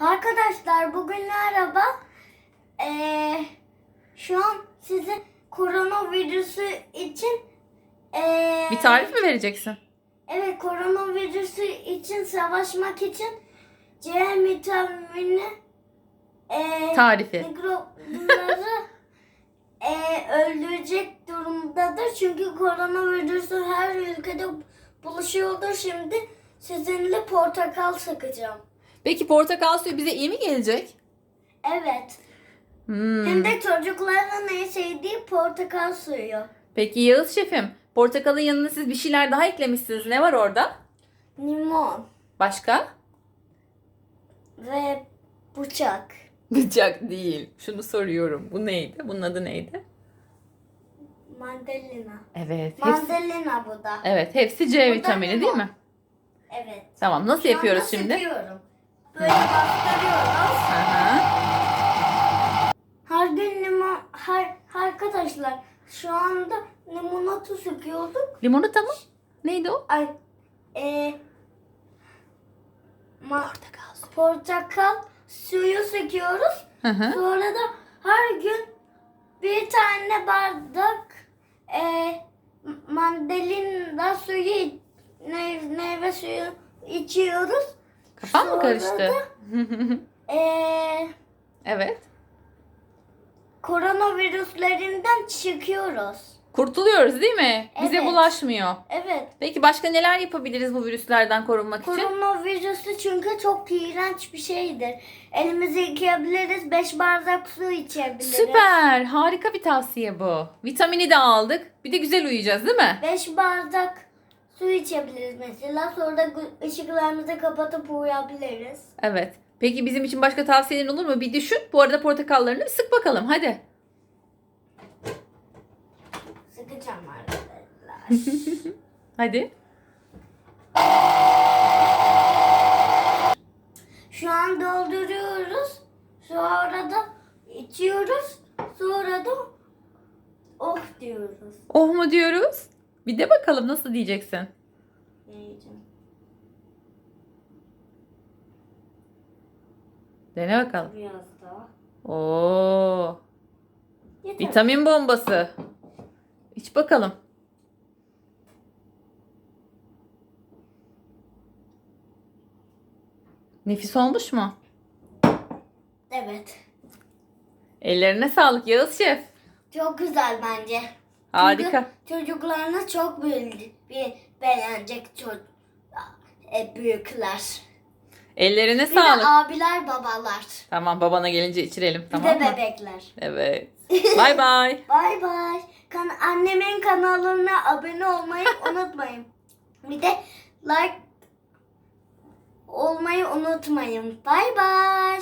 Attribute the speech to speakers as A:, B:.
A: Arkadaşlar bugün merhaba. Ee, şu an size koronavirüsü için ee,
B: Bir tarif mi vereceksin?
A: Evet koronavirüsü için savaşmak için C vitamini ee,
B: Tarifi.
A: mikropları ee, öldürecek durumdadır. Çünkü koronavirüsü her ülkede buluşuyordur. Şimdi sizinle portakal sıkacağım.
B: Peki portakal suyu bize iyi mi gelecek?
A: Evet.
B: Hmm.
A: Hem de çocukların en sevdiği portakal suyu.
B: Peki Yağız şefim, portakalın yanına siz bir şeyler daha eklemişsiniz. Ne var orada?
A: Limon
B: Başka?
A: ve bıçak.
B: Bıçak değil. Şunu soruyorum. Bu neydi? Bunun adı neydi?
A: Mandalina.
B: Evet. Hepsi,
A: Mandalina bu da.
B: evet, hepsi C
A: Bu
B: vitamini değil mi?
A: Evet.
B: Tamam. Nasıl
A: Şu
B: yapıyoruz şimdi?
A: sıkıyorum. Böyle bastırıyoruz. Her gün limon, her, arkadaşlar şu anda limonata sıkıyorduk.
B: Limonata mı? Neydi o?
A: Ay, e, ma-
B: Portakal suyu.
A: portakal suyu sıkıyoruz.
B: Hı hı.
A: Sonra da her gün bir tane bardak e, mandalina suyu, ne- meyve suyu içiyoruz.
B: Kafan mı karıştı?
A: da, e,
B: evet.
A: koronavirüslerinden çıkıyoruz.
B: Kurtuluyoruz değil mi? Bize
A: Evet.
B: bulaşmıyor.
A: Evet.
B: Peki başka neler yapabiliriz bu virüslerden korunmak için?
A: Koronavirüsü çünkü çok iğrenç bir şeydir. Elimizi yıkayabiliriz, 5 bardak su içebiliriz.
B: Süper. Harika bir tavsiye bu. Vitamini de aldık. Bir de güzel uyuyacağız değil mi?
A: 5 bardak su içebiliriz mesela. Sonra da ışıklarımızı kapatıp uyuyabiliriz.
B: Evet. Peki bizim için başka tavsiyelerin olur mu? Bir düşün. Bu arada portakallarını sık bakalım. Hadi.
A: Sıkacağım arkadaşlar.
B: Hadi.
A: Şu an dolduruyoruz. Sonra da içiyoruz. Sonra da oh diyoruz.
B: Oh mu diyoruz? Bir de bakalım nasıl diyeceksin.
A: Yiyeceğim.
B: Dene bakalım.
A: Biraz daha.
B: Oo.
A: Yeter.
B: Vitamin bombası. İç bakalım. Nefis olmuş mu?
A: Evet.
B: Ellerine sağlık Yağız Şef.
A: Çok güzel bence.
B: Harika.
A: Çünkü çocuklarına çok bir beğenecek çocuk e, büyükler.
B: Ellerine
A: Bir
B: sağlık.
A: de abiler babalar.
B: Tamam babana gelince içirelim
A: Bir
B: tamam
A: de
B: mı?
A: bebekler.
B: Evet. Bay bay.
A: Bay bay. Kan annemin kanalına abone olmayı unutmayın. Bir de like olmayı unutmayın. Bay bay.